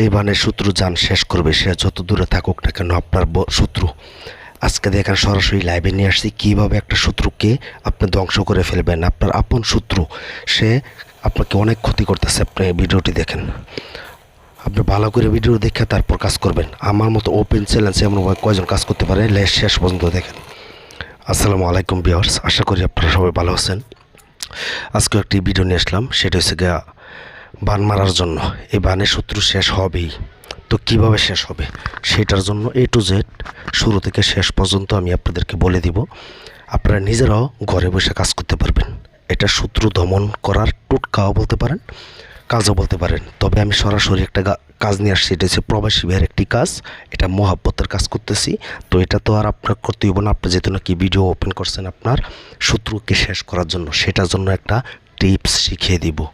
এই বানের শত্রু যান শেষ করবে, সে যত দূরে থাকুক না কেন আপনার শত্রু। আজকে দেখেন সরাসরি লাইভে নিয়ে আসছি, কীভাবে একটা শত্রুকে আপনি ধ্বংস করে ফেলবেন, আপনার আপন শত্রু, সে আপনাকে অনেক ক্ষতি করতেছে, আপনি ভিডিওটি দেখেন। আপনি ভালো করে ভিডিও দেখে তারপর কাজ করবেন। আমার মতো ওপেন চ্যালেঞ্জ এমনভাবে কয়জন কাজ করতে পারে শেষ পর্যন্ত দেখেন। আসসালামু আলাইকুম বিয়ার্স আশা করি আপনারা সবাই ভালো আছেন। আজকে একটি ভিডিও নিয়ে আসলাম, সেটা হচ্ছে গিয়া বান মারার জন্য। এই বানের শত্রু শেষ হবেই। তো কীভাবে শেষ হবে? সেটার জন্য এ টু জেড শুরু থেকে শেষ পর্যন্ত আমি আপনাদেরকে বলে দিব। আপনারা নিজেরাও ঘরে বসে কাজ করতে পারবেন। এটা শত্রু দমন করার টুটকাও বলতে পারেন, কাজও বলতে পারেন। তবে আমি সরাসরি একটা কাজ নিয়ে আসছি। এটা হচ্ছে প্রবাসী ভাইয়ের একটি কাজ। এটা মহাব্বতের কাজ করতেছি। তো এটা তো আর আপনার করতে হইব না। আপনি যেহেতু নাকি ভিডিও ওপেন করছেন আপনার শত্রুকে শেষ করার জন্য, সেটার জন্য একটা টিপস শিখিয়ে দিব।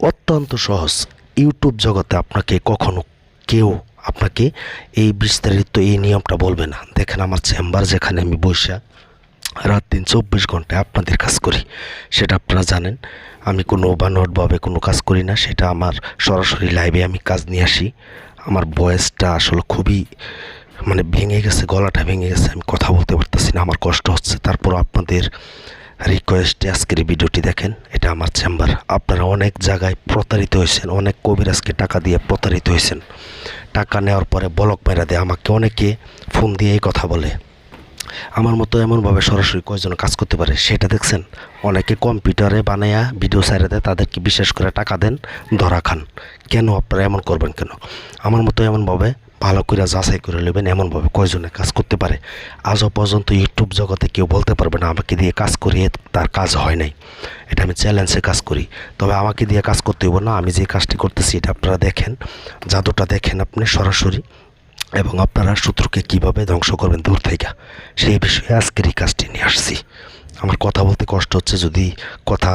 অত্যন্ত সহজ। ইউটিউব জগতে আপনাকে কখনো কেউ আপনাকে এই বিস্তারিত এই নিয়মটা বলবে না। দেখেন আমার চেম্বার যেখানে আমি বসে রাত দিন চব্বিশ ঘন্টায় আপনাদের কাজ করি, সেটা আপনারা জানেন। আমি কোনো বানোয়াটভাবে কোনো কাজ করি না, সেটা আমার সরাসরি লাইভে আমি কাজ নিয়ে আসি। আমার ভয়েসটা আসলে খুবই মানে ভেঙে গেছে, গলাটা ভেঙে গেছে, আমি কথা বলতে পারতেছি না, আমার কষ্ট হচ্ছে। তারপর আপনাদের রিকোয়েস্টে আজকের ভিডিওটি দেখেন, এটা আমার চেম্বার আপনারা অনেক জায়গায় প্রতারিত হয়েছেন, অনেক কবিরাজকে টাকা দিয়ে প্রতারিত হয়েছেন। টাকা নেওয়ার পরে বলক মেরা দেয়, আমাকে অনেকে ফোন দিয়ে এই কথা বলে। আমার মতো এমনভাবে সরাসরি কয়জন কাজ করতে পারে, সেটা দেখছেন? অনেকে কম্পিউটারে বানায়া ভিডিও সাইডে দেয়, তাদেরকে বিশেষ করে টাকা দেন, ধরা খান। কেন আপনারা এমন করবেন কেন? আমার মতো এমনভাবে ভালো করে যাচাই করে নেবেন, এমনভাবে কয়জনে কাজ করতে পারে। আজও পর্যন্ত ইউটিউব জগতে কেউ বলতে পারবে না, আমাকে দিয়ে কাজ করিয়ে তার কাজ হয় নাই। এটা আমি চ্যালেঞ্জে কাজ করি। তবে আমাকে দিয়ে কাজ করতে হইব না, আমি যে কাজটি করতেছি এটা আপনারা দেখেন, জাদুটা দেখেন আপনি সরাসরি, এবং আপনারা শত্রুকে কীভাবে ধ্বংস করবেন দূর থেকে। সেই বিষয়ে আজকের এই কাজটি নিয়ে আসছি। আমার কথা বলতে কষ্ট হচ্ছে, যদি কথা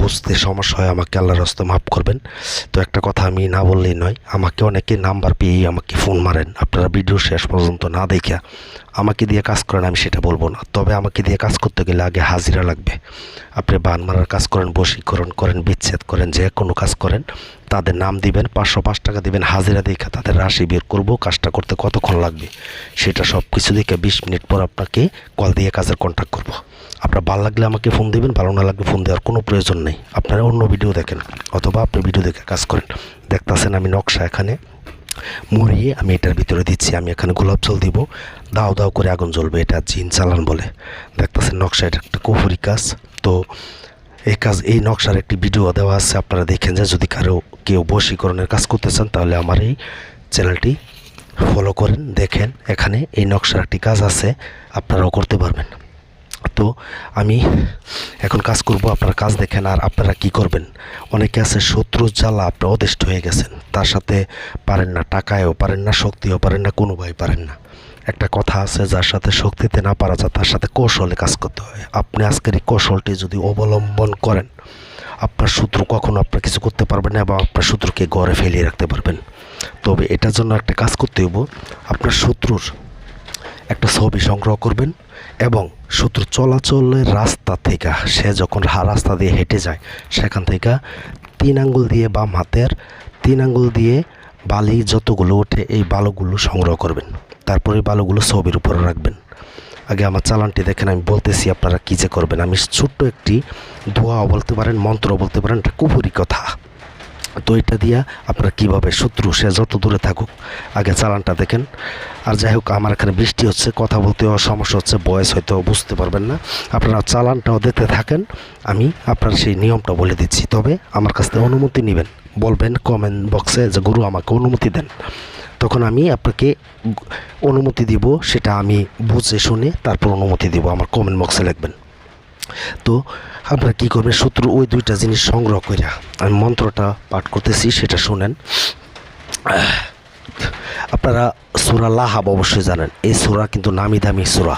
বুঝতে সমস্যা হয়, আমাকে আল্লাহ রাস্তা মাফ করবেন। তো একটা কথা আমি না বললেই নয়, আমাকে অনেকে নাম্বার পেয়েই আমাকে ফোন মারেন। আপনারা ভিডিও শেষ পর্যন্ত না দেখা আমাকে দিয়ে কাজ করেন, আমি সেটা বলব না। তবে আমাকে দিয়ে কাজ করতে গেলে আগে হাজিরা লাগবে। আপনি বান মারার কাজ করেন, বশীকরণ করেন, বিচ্ছেদ করেন, যে কোনো কাজ করেন, তাদের নাম দিবেন, পাঁচশো পাঁচ টাকা দিবেন, হাজিরা দেখা তাদের রাশি বের করব, কাজটা করতে কতক্ষণ লাগবে? সেটা সব কিছু দেখে বিশ মিনিট পর আপনাকে কল দিয়ে কাজের কন্ট্যাক্ট করব। আপনার ভালো লাগলে আমাকে ফোন দিবেন, ভালো না লাগলে ফোন দেওয়ার কোনো প্রয়োজন নেই। আপনারা অন্য ভিডিও দেখেন, অথবা আপনি ভিডিও দেখে কাজ করেন। দেখতেছেন আমি নকশা এখানে। মরিয়ে আমি এটার ভিতরে দিচ্ছি। আমি এখানে গোলাপ জল দিব। দাও দাও করে আগুন জ্বলবে। এটা জিন চালান বলে। দেখতেছেন নকশা এটা একটা কুফুরি কাজ। তো এই কাজ, এই নকশার একটি ভিডিও দেওয়া আছে। আপনারা দেখেন যে যদি কারও কেউ বশীকরণের কাজ করতে চান, তাহলে আমার এই চ্যানেলটি ফলো করেন, দেখেন। এখানে এই নকশার একটি কাজ আছে। আপনারাও করতে পারবেন। তো আমি এখন কাজ করব, আপনারা কাজ দেখেন আর আপনারা কি করবেন। অনেকে আছে শত্রু জ্বালা আপনি অদেষ্ট হয়ে গেছেন। তার সাথে পারেন না, টাকায়ও পারেন না, শক্তিও পারেন না কোনো ভাই পারেন না। একটা কথা আছে, যার সাথে শক্তিতে না পারা যায়, তার সাথে কৌশলে কাজ করতে হয়। আপনি আজকের এই কৌশলটি যদি অবলম্বন করেন, আপনার শত্রু কখনো আপনার কিছু করতে পারবেন না এবং আপনার শত্রুকে গড়ে ফেলিয়ে রাখতে পারবেন। তবে এটার জন্য একটা কাজ করতে হইব, আপনার শত্রুর একটা ছবি সংগ্রহ করবেন এবং শত্রু চলাচলের রাস্তা থেকে সে যখন রাস্তা দিয়ে হেঁটে যায়, সেখান থেকে তিন আঙ্গুল দিয়ে বাম হাতের তিন আঙ্গুল দিয়ে বালি যতগুলো ওঠে, এই বালুগুলো সংগ্রহ করবেন। তারপরে বালুগুলো ছবির উপরে রাখবেন। আগে আমার চালানটি দেখেন, আমি বলতেছি আপনারা কী যে করবেন। আমি ছোট্ট একটি দোয়াও বলতে পারেন, মন্ত্র বলতে পারেন, এটা কুপুরি কথা। তো এটা দিয়া আপনারা কীভাবে শত্রু, সে যত দূরে থাকুক, আগে চালানটা দেখেন। আর যাই হোক, আমার এখানে বৃষ্টি হচ্ছে, কথা বলতেও সমস্যা হচ্ছে, বয়স হয়তো বুঝতে পারবেন না। আপনারা চালানটাও দিতে থাকেন, আমি আপনার সেই নিয়মটা বলে দিচ্ছি। তবে আমার কাছ থেকে অনুমতি নেবেন, বলবেন কমেন্ট বক্সে যে, গুরু, আমাকে অনুমতি দেন। তখন আমি আপনাকে অনুমতি দিব, সেটা আমি বুঝে শুনে তারপর অনুমতি দিব, আমার কমেন্ট বক্সে লিখবেন। তো আপনারা কী করবেন? শত্রু ওই দুইটা জিনিস সংগ্রহ করে আমি মন্ত্রটা পাঠ করতেছি, সেটা শুনেন। আপনারা সুরা লাহাব অবশ্যই জানেন। এই সুরা কিন্তু নামি দামি সুরা।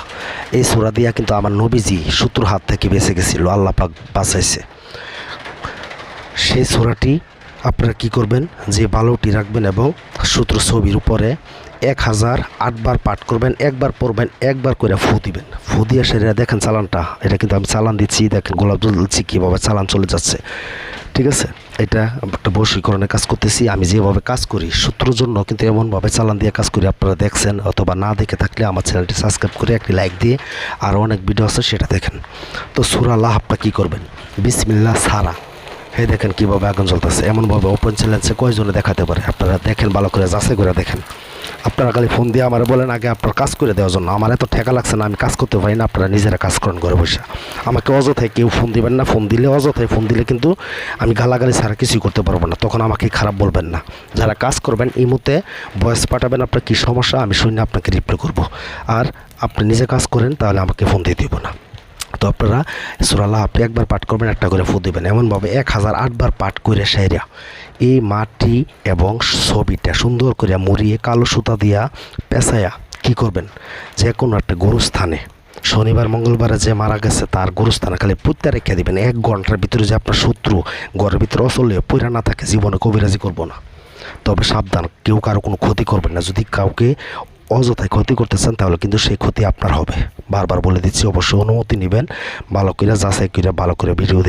এই সুরা দিয়া কিন্তু আমার নবীজি শত্রুর হাত থেকে বেঁচে গেছিল, আল্লাহ পাক বাঁচাইছে। সেই সুরাটি আপনারা কি করবেন? যে বালুটি রাখবেন এবং সূত্র ছবির উপরে এক হাজার আটবার পাঠ করবেন, একবার পড়বেন, একবার করে ফু দিবেন। ফু দিয়ে সেটা দেখেন চালানটা, এটা কিন্তু আমি চালান দিচ্ছি, দেখেন গোলাপ জল দিচ্ছি কীভাবে চালান চলে যাচ্ছে। ঠিক আছে? এটা একটা বশীকরণের কাজ করতেছি, আমি যেভাবে কাজ করি সূত্রের জন্য কিন্তু এমনভাবে চালান দিয়ে কাজ করি, আপনারা দেখছেন, অথবা না দেখে থাকলে আমার চ্যানেলটি সাবস্ক্রাইব করে একটি লাইক দিয়ে আরও অনেক ভিডিও আছে সেটা দেখেন। তো সুরা লাহাবটা কী করবেন? বিসমিল্লা সারা। এই দেখেন কীভাবে আগুন জ্বলতেছে, এমনভাবে ওপেন চ্যালেঞ্জে কয়জনে দেখাতে পারে? আপনারা দেখেন, ভালো করে যাচাই করে দেখেন। আপনারা খালি ফোন দিয়ে আমার বলেন, আগে আপনার কাজ করে দেওয়ার জন্য। আমার এত ঠেকা লাগছে না, আমি কাজ করতে পারি না, আপনারা নিজেরা কাজ করেন ঘরে বসে। আমাকে অযথায় কেউ ফোন দিবেন না, ফোন দিলে অযথায় ফোন দিলে কিন্তু আমি গালাগালি ছাড়া কিছুই করতে পারব না। তখন আমাকে খারাপ বলবেন না। যারা কাজ করবেন, এই মুহূর্তে ভয়েস পাঠাবেন, আপনার কী সমস্যা, আমি শুনে আপনাকে রিপ্লাই করব। আর আপনি নিজে কাজ করেন, তাহলে আমাকে ফোন দিয়ে দিব না। তো আপনারা সুরাল্লাহ আপনি একবার পাঠ করবেন, একটা করে ফু দিবেন। এমনভাবে এক হাজার আটবার পাঠ করে সেরা এই মাটি এবং ছবিটা সুন্দর করে মুড়িয়ে কালো সুতা দিয়া পেঁচাইয়া কি করবেন? যে কোনো একটা গরুস্থানে শনিবার, মঙ্গলবারে যে মারা গেছে, তার গরুস্থানে খালি পুঁতে রেখে দিবেন। এক ঘণ্টার ভিতরে যে আপনার শত্রু ঘরের ভিতরে অচলে পইরা না থাকে, জীবনে কবিরাজি করব না। তবে সাবধান, কেউ কারও কোনো ক্ষতি করবেন না। যদি কাউকে অযথায় ক্ষতি করতেছেন, তাহলে কিন্তু সেই ক্ষতি আপনার হবে। বারবার বলে দিচ্ছি, অবশ্যই অনুমতি নেবেন, ভালো করে যাচাই করে, ভালো করে ভিডিও